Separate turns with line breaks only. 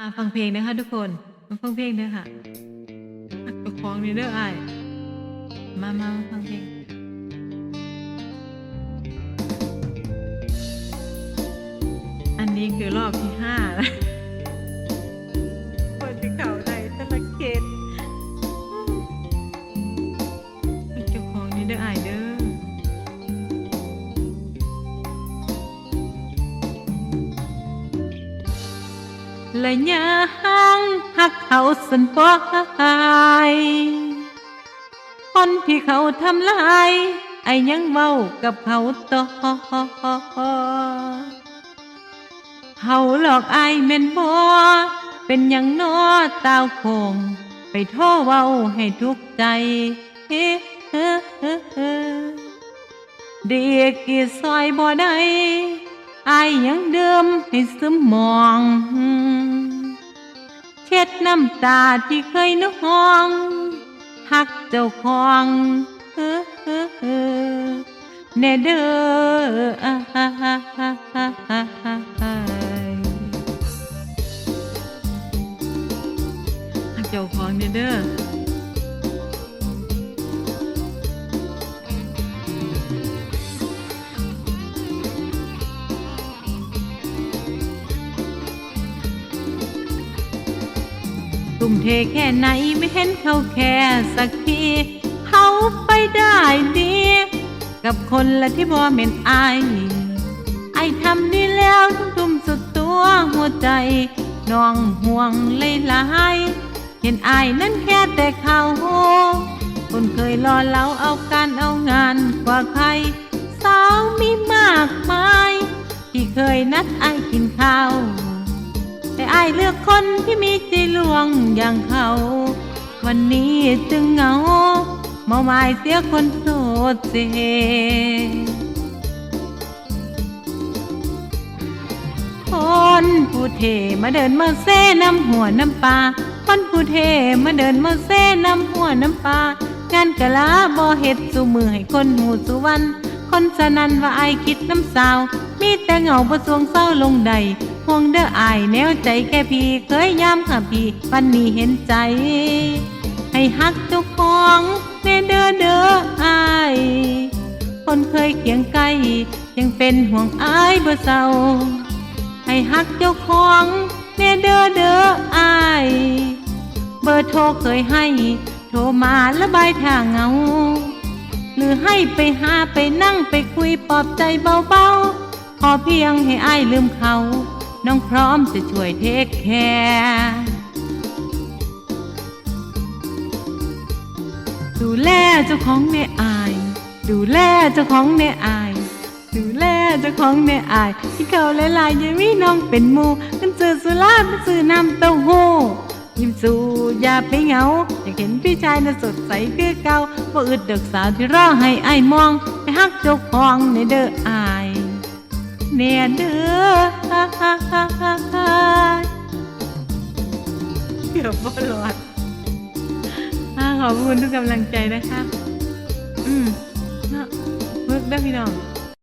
อ่าฟังเพลงนะคะทุกคนมาฟังเพลงเด้อค่ะหักตัวคล้องนี่เด้ออ้ายมามาฟังเพลงอันนี้คือรอบที่ห้าแล้วคนที่เขาใดตะละเกตหักเจ้าของนี่เด้ออ้ายเด้อ และยังหักเขาสันปอยคนที่เขาทำลายไอ้ยังเมากับเขาต่อเขาหลอกไอ้ายแม่นบ่เป็นอย่างน้อตาวคง ไปท่เว้าให้ทุกใจเฮ้เฮ้เฮ้เด็กกี่ซอยบ่ได้อายยังเดิมให้ซึมมอง ช็ดน้ำตาที่เคยน้องหักเจ้าของเฮ้อเฮ้อเออแน่เด้ออ่าฮ่าฮ่าฮ่าฮ่าฮ่าฮ่าฮ่าหักเจ้าของแน่เด้อ ทุ่มเทแค่ไหนไม่เห็นเขาแค่สักทีเขาไปได้ดี กับคนละที่บ่เม็นไอไอทำดีแล้วทุ่มสุดตัวหัวใจน้องห่วงเลยลายเห็นไอนั้นแค่แต่เขาคนเคยรอเราเอาการเอางานกว่าใคร สาวมีมากมาย ที่เคยนัดไอกินข้าว แต่อายเลือกคนที่มีใจลวงอย่างเขา วันนี้จึงเหงาเมาหมายเสียคนโสดเสียคนผู้เทมาเดินมาเซ่น้ำหัวน้ำปลาคนผู้เทมาเดินมาเซ่น้ำหัวน้ำปลางานกะลาบ่เฮ็ดสู่มือให้คนหูสุวรรณคนสนันว่าไอคิดน้ำสาว มีแต่เหงาบ่สวงเศร้าลงใด ห่วงเด้ออายแนวใจแค่พี่เคยย้ำค่ะพี่วันนี้เห็นใจ ให้ฮักเจ้าของแน่เด้อเด้ออายคนเคยเคียงไกลยังเป็นห่วงอายบ่เศร้าให้ฮักเจ้าของแน่เด้อเด้ออายเบอร์โทรเคยให้ โทรมาระบายทางเงา หรือให้ไปหาไปนั่งไปคุยปลอบใจเบาๆ ขอเพียงให้อายลืมเขา น้องพร้อมจะช่วยเทคแคร์ดูแลเจ้าของในอาย ดูแลเจ้าของในอาย ดูแลเจ้าของในอาย ที่เขาหลายๆยังมีน้องเป็นมูกันซื้อสุราไปซื้อน้ำเต้าหู้ยิ้มสู่อย่าไปเหงา อยากเห็นพี่ชายน่ะสดใสคือเก่าบ่อึดเด็กสาวที่รอให้อายมองให้ฮักเจ้าของในเด้ออาย เนียเด้อเกือบบ่รอดขอบคุณทุกกำลังใจนะคะ อืมเนาะเมื่อกได้พี่น้อง